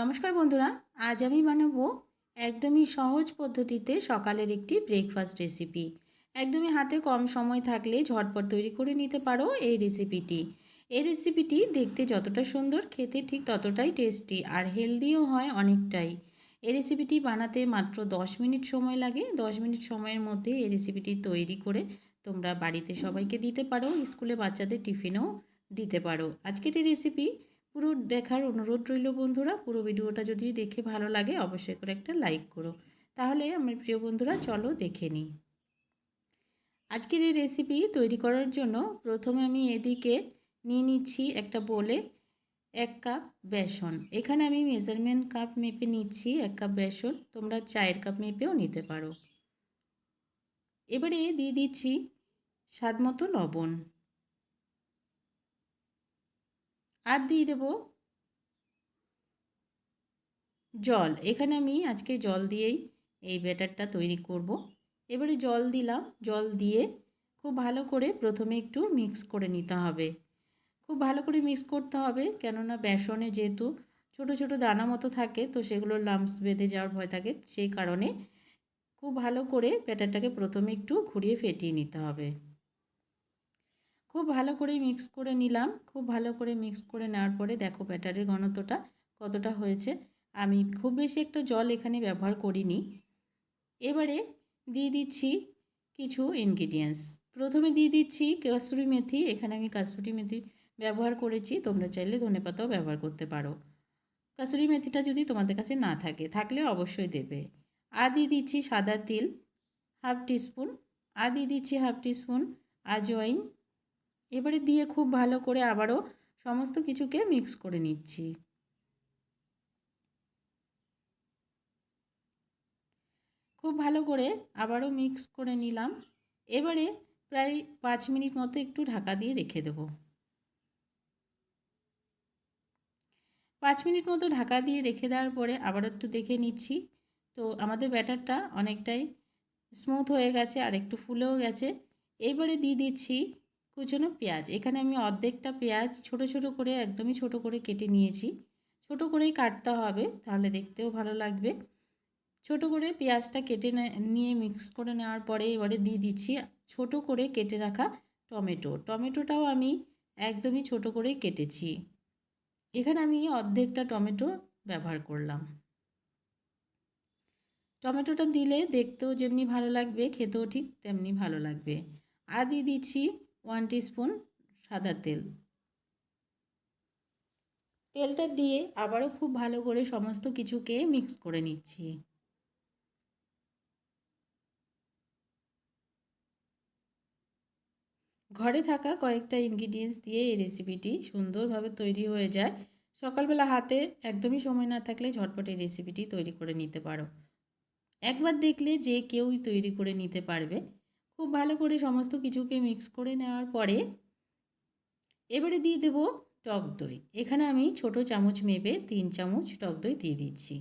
নমস্কার বন্ধুরা, আজ আমি বানাবো একদমই সহজ পদ্ধতিতে সকালের একটি ব্রেকফাস্ট রেসিপি একদমই হাতে কম সময় থাকলে ঝটপট তৈরি করে নিতে পারো এই রেসিপিটি এই রেসিপিটি দেখতে যতটা সুন্দর, খেতে ঠিক ততটাই টেস্টি আর হেলদিও হয় অনেকটাই। এই রেসিপিটি বানাতে মাত্র 10 মিনিট সময় লাগে। 10 মিনিট সময়ের মধ্যে এই রেসিপিটি তৈরি করে তোমরা বাড়িতে সবাইকে দিতে পারো, স্কুলে বাচ্চাদের টিফিনেও দিতে পারো। আজকের এই রেসিপি পুরো দেখার অনুরোধ রইল বন্ধুরা, পুরো ভিডিওটা যদি দেখে ভালো লাগে অবশ্যই করে একটা লাইক করো। তাহলে আমার প্রিয় বন্ধুরা, চলো দেখে নিই। আজকের এই রেসিপি তৈরি করার জন্য প্রথমে আমি এদিকে নিয়ে নিচ্ছি একটা বলে এক কাপ বেসন। এখানে আমি মেজারমেন্ট কাপ মেপে নিচ্ছি এক কাপ বেসন, তোমরা চায়ের কাপ মেপেও নিতে পারো। এবারে দিয়ে দিচ্ছি স্বাদ মতো লবণ। আর দিয়ে দেব জল। এখানে আমি আজকে জল দিয়েই এই ব্যাটারটা তৈরি করব। এবারে জল দিলাম। জল দিয়ে খুব ভালো করে প্রথমে একটু মিক্স করে নিতে হবে। খুব ভালো করে মিক্স করতে হবে, কেননা বেসনে যেহেতু ছোট ছোট দানা মতো থাকে, তো সেগুলো লাম্পস বেঁধে যাওয়ার ভয় থাকে। সেই কারণে খুব ভালো করে ব্যাটারটাকে প্রথমে একটু ঘুরিয়ে ফেটিয়ে নিতে হবে। খুব ভালো করে মিক্স করে নিলাম। খুব ভালো করে মিক্স করে নেওয়ার পরে দেখো ব্যাটারের ঘনত্বটা কতটা হয়েছে। আমি খুব বেশি একটা জল এখানে ব্যবহার করিনি। এবারে দিয়ে দিচ্ছি কিছু ইনগ্রিডিয়েন্টস প্রথমে দিয়ে দিচ্ছি কাসুরি মেথি। এখানে আমি কাসুরি মেথি ব্যবহার করেছি। তোমরা চাইলে ধনে পাতাও ব্যবহার করতে পারো। কাসুরি মেথিটা যদি তোমাদের কাছে না থাকে, থাকলে অবশ্যই দেবে। আর দিয়ে দিচ্ছি সাদা তিল হাফ টিস্পুন আর দিয়ে দিচ্ছি হাফ টিস্পুন আজওয়াইন এবারে দিয়ে খুব ভালো করে আবারও সমস্ত কিছুকে মিক্স করে নিচ্ছি। খুব ভালো করে আবারও মিক্স করে নিলাম। এবারে প্রায় পাঁচ মিনিট মতো একটু ঢাকা দিয়ে রেখে দেব। পাঁচ মিনিট মতো ঢাকা দিয়ে রেখে দেওয়ার পরে আবার একটু দেখে নিচ্ছি। তো আমাদের ব্যাটারটা অনেকটাই স্মুথ হয়ে গেছে আর একটু ফুলেও গেছে। এবারে দিয়ে দিচ্ছি কুচনো পেঁয়াজ। এখানে আমি অর্ধেকটা পেঁয়াজ ছোট ছোট করে, একদমই ছোট করে কেটে নিয়েছি। ছোট করেই কাটতে হবে, তাহলে দেখতেও ভালো লাগবে। ছোট করে পেঁয়াজটা কেটে নিয়ে মিক্স করে নেওয়ার পরে এবারে দিয়ে দিচ্ছি ছোট করে কেটে রাখা টমেটো। টমেটোটাও আমি একদমই ছোট করে কেটেছি। এখানে আমি অর্ধেকটা টমেটো ব্যবহার করলাম। টমেটোটা দিলে দেখতেও যেমনি ভালো লাগবে, খেতেও ঠিক তেমনি ভালো লাগবে। আর দিয়ে দিচ্ছি ওয়ান স্পুন সাদা তেল। তেলটা দিয়ে আবারও খুব ভালো করে সমস্ত কিছুকে মিক্স করে নিচ্ছি। ঘরে থাকা কয়েকটা ইনগ্রিডিয়েন্টস দিয়ে এই রেসিপিটি সুন্দরভাবে তৈরি হয়ে যায়। সকালবেলা হাতে একদমই সময় না থাকলে ঝটপট এই রেসিপিটি তৈরি করে নিতে পারো। একবার দেখলে যে কেউই তৈরি করে নিতে পারবে। খুব ভালো করে সমস্ত কিছুকে মিক্স করে নেওয়ার পরে এবারে দিয়ে দেব টক দই। এখানে আমি ছোট চামচ মেপে তিন চামচ টক দই দিয়ে দিচ্ছি।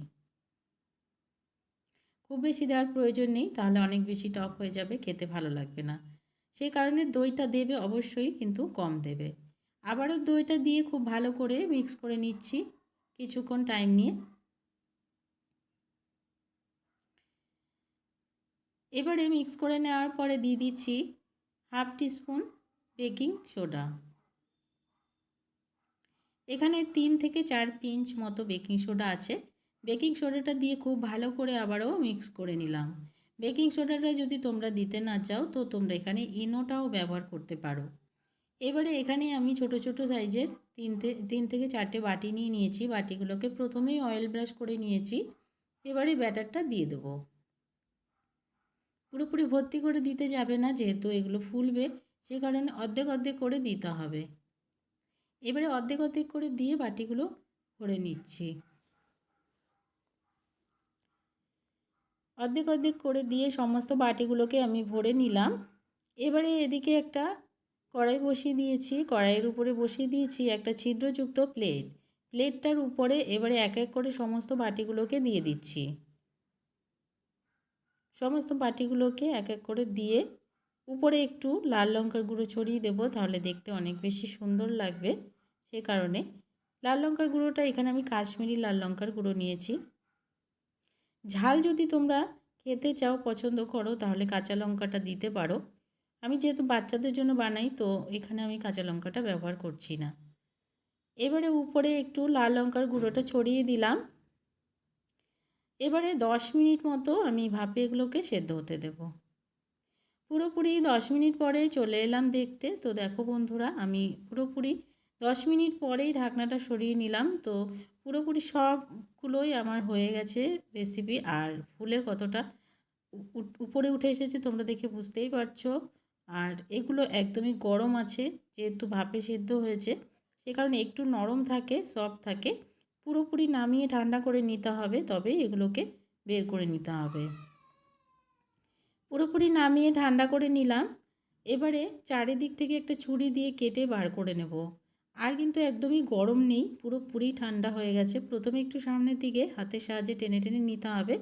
খুব বেশি দেওয়ার প্রয়োজন নেই, তাহলে অনেক বেশি টক হয়ে যাবে, খেতে ভালো লাগবে না। সেই কারণে দইটা দেবে অবশ্যই, কিন্তু কম দেবে। আবারও দইটা দিয়ে খুব ভালো করে মিক্স করে নিচ্ছি, কিছুক্ষণ টাইম নিয়ে। এবারে মিক্স করে নেওয়ার পরে দিয়ে দিচ্ছি হাফ টিস্পুন বেকিং সোডা এখানে তিন থেকে চার পিঞ্চ মতো বেকিং সোডা আছে। বেকিং সোডাটা দিয়ে খুব ভালো করে আবারও মিক্স করে নিলাম। বেকিং সোডাটা যদি তোমরা দিতে না চাও, তো তোমরা এখানে ইনোটাও ব্যবহার করতে পারো। এবারে এখানে আমি ছোট ছোট সাইজের তিন তিন থেকে চারটে বাটি নিয়ে নিয়েছি। বাটিগুলোকে প্রথমেই অয়েল ব্রাশ করে নিয়েছি। এবারে ব্যাটারটা দিয়ে দেবো। পুরোপুরি ভর্তি করে দিতে যাবে না যেহেতু এগুলো ফুলবে, সে কারণে অর্ধেক অর্ধেক করে দিতে হবে। এবারে অর্ধেক অর্ধেক করে দিয়ে বাটিগুলো ভরে নিচ্ছি। অর্ধেক অর্ধেক করে দিয়ে সমস্ত বাটিগুলোকে আমি ভরে নিলাম। এবারে এদিকে একটা কড়াই বসিয়ে দিয়েছি, কড়াইয়ের উপরে বসিয়ে দিয়েছি একটা ছিদ্রযুক্ত প্লেট। প্লেটটার উপরে এবারে এক এক করে সমস্ত বাটিগুলোকে দিয়ে দিচ্ছি। সমস্ত বাটিগুলোকে এক এক করে দিয়ে উপরে একটু লাল লঙ্কার গুঁড়ো ছড়িয়ে দেবো, তাহলে দেখতে অনেক বেশি সুন্দর লাগবে। সে কারণে লাল লঙ্কার গুঁড়োটা, এখানে আমি কাশ্মীরি লাল লঙ্কার গুঁড়ো নিয়েছি। ঝাল যদি তোমরা খেতে চাও, পছন্দ করো, তাহলে কাঁচা লঙ্কাটা দিতে পারো। আমি যেহেতু বাচ্চাদের জন্য বানাই, তো এখানে আমি কাঁচা লঙ্কাটা ব্যবহার করছি না। এবারে উপরে একটু লাল লঙ্কার গুঁড়োটা ছড়িয়ে দিলাম। এবারে দশ মিনিট মতো আমি ভাপে এগুলোকে সেদ্ধ হতে দেব। পুরোপুরি দশ মিনিট পরে চলে এলাম দেখতে। তো দেখো বন্ধুরা, আমি পুরোপুরি দশ মিনিট পরেই ঢাকনাটা সরিয়ে নিলাম। তো পুরোপুরি সবগুলোই আমার হয়ে গেছে রেসিপি আর ফুলে কতটা উপরে উঠে এসেছে তোমরা দেখে বুঝতেই পারছ। আর এগুলো একদমই গরম আছে, যেহেতু ভাপে সেদ্ধ হয়েছে, সে কারণে একটু নরম থাকে সফট থাকে। পুরোপুরি নামিয়ে ঠান্ডা করে নিতে হবে, তবে এগুলোকে বের করে নিতে হবে। পুরোপুরি নামিয়ে ঠান্ডা করে নিলাম। এবারে চারিদিক থেকে একটা ছুরি দিয়ে কেটে বার করে নেব। আর কিন্তু একদমই গরম নেই, পুরোপুরি ঠান্ডা হয়ে গেছে। প্রথমে একটু সামনের দিকে হাতের সাহায্যে টেনে টেনে নিতে হবে।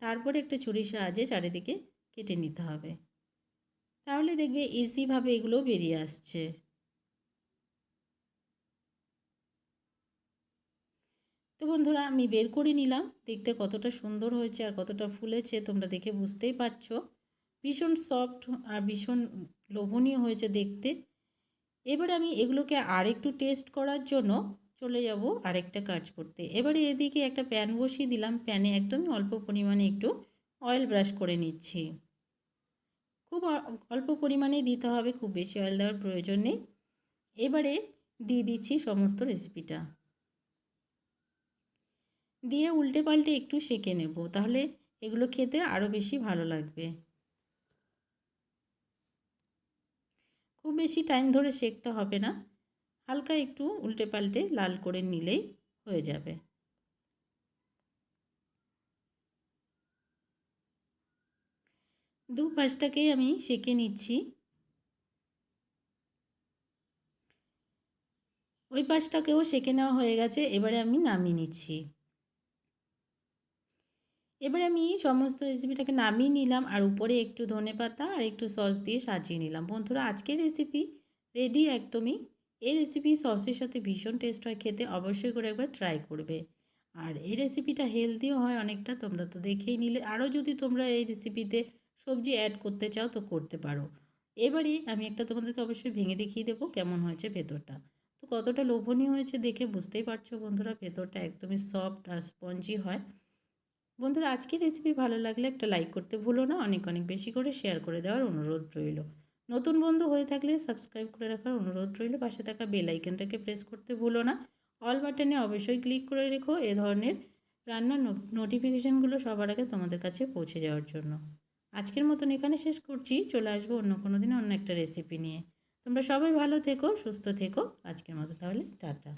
তারপরে একটা ছুরির সাহায্যে চারিদিকে কেটে নিতে হবে। তাহলে দেখবে ইজিভাবে এগুলো বেরিয়ে আসছে। বন্ধুরা, আমি বের করে নিলাম। দেখতে কতটা সুন্দর হয়েছে আর কতটা ফুলেছে, তোমরা দেখে বুঝতেই পারছ। ভীষণ সফট আর ভীষণ লোভনীয় হয়েছে দেখতে। এবার আমি এগুলোকে আরেকটু টেস্ট করার জন্য চলে যাব আরেকটা কাজ করতে। এবারে এদিকে একটা প্যান বসিয়ে দিলাম। প্যানে একদমই অল্প পরিমাণে একটু অয়েল ব্রাশ করে নিচ্ছি। খুব অল্প পরিমাণেই দিতে হবে, খুব বেশি অয়েল দেওয়ার প্রয়োজন নেই। এবারে দিয়ে দিচ্ছি সমস্ত রেসিপিটা দিয়ে উল্টে পাল্টে একটু সেঁকে নেব, তাহলে এগুলো খেতে আরও বেশি ভালো লাগবে। খুব বেশি টাইম ধরে সেঁকতে হবে না, হালকা একটু উল্টে পাল্টে লাল করে নিলেই হয়ে যাবে। দু পাঁচটাকেই আমি সেঁকে নিচ্ছি। ওই পাঁচটাকেও সেঁকে নেওয়া হয়ে গেছে, এবারে আমি নামিয়ে নিচ্ছি। এবারে আমি সমস্ত রেসিপিটাকে নামিয়ে নিলাম আর উপরে একটু ধনে পাতা আর একটু সস দিয়ে সাজিয়ে নিলাম। বন্ধুরা, আজকের রেসিপি রেডি একদমই। এই রেসিপি সসের সাথে ভীষণ টেস্ট হয়, খেতে অবশ্যই করে একবার ট্রাই করবে। আর এই রেসিপিটা হেলদিও হয় অনেকটা, তোমরা তো দেখেই নিলে। আরও যদি তোমরা এই রেসিপিতে সবজি অ্যাড করতে চাও তো করতে পারো। এবারে আমি একটা তোমাদেরকে অবশ্যই ভেঙে দেখিয়ে দেবো কেমন হয়েছে ভেতরটা। তো কতটা লোভনীয় হয়েছে দেখে বুঝতেই পারছ বন্ধুরা, ভেতরটা একদমই সফট আর স্পঞ্জি হয়। বন্ধুরা, আজকের রেসিপি ভালো লাগলে একটা লাইক করতে ভুলো না। অনেক অনেক বেশি করে শেয়ার করে দেওয়ার অনুরোধ রইল। নতুন বন্ধু হয়ে থাকলে সাবস্ক্রাইব করে রাখার অনুরোধ রইল। পাশে থাকা বেল আইকনটাকে প্রেস করতে ভুলো না। অল বাটনে অবশ্যই ক্লিক করে রেখো এ ধরনের রান্নার নোটিফিকেশানগুলো সবার আগে তোমাদের কাছে পৌঁছে যাওয়ার জন্য। আজকের মতন এখানে শেষ করছি। চলে আসব অন্য কোনো দিন অন্য একটা রেসিপি নিয়ে। তোমরা সবাই ভালো থেকো, সুস্থ থেকো। আজকের মতো তাহলে, টাটা।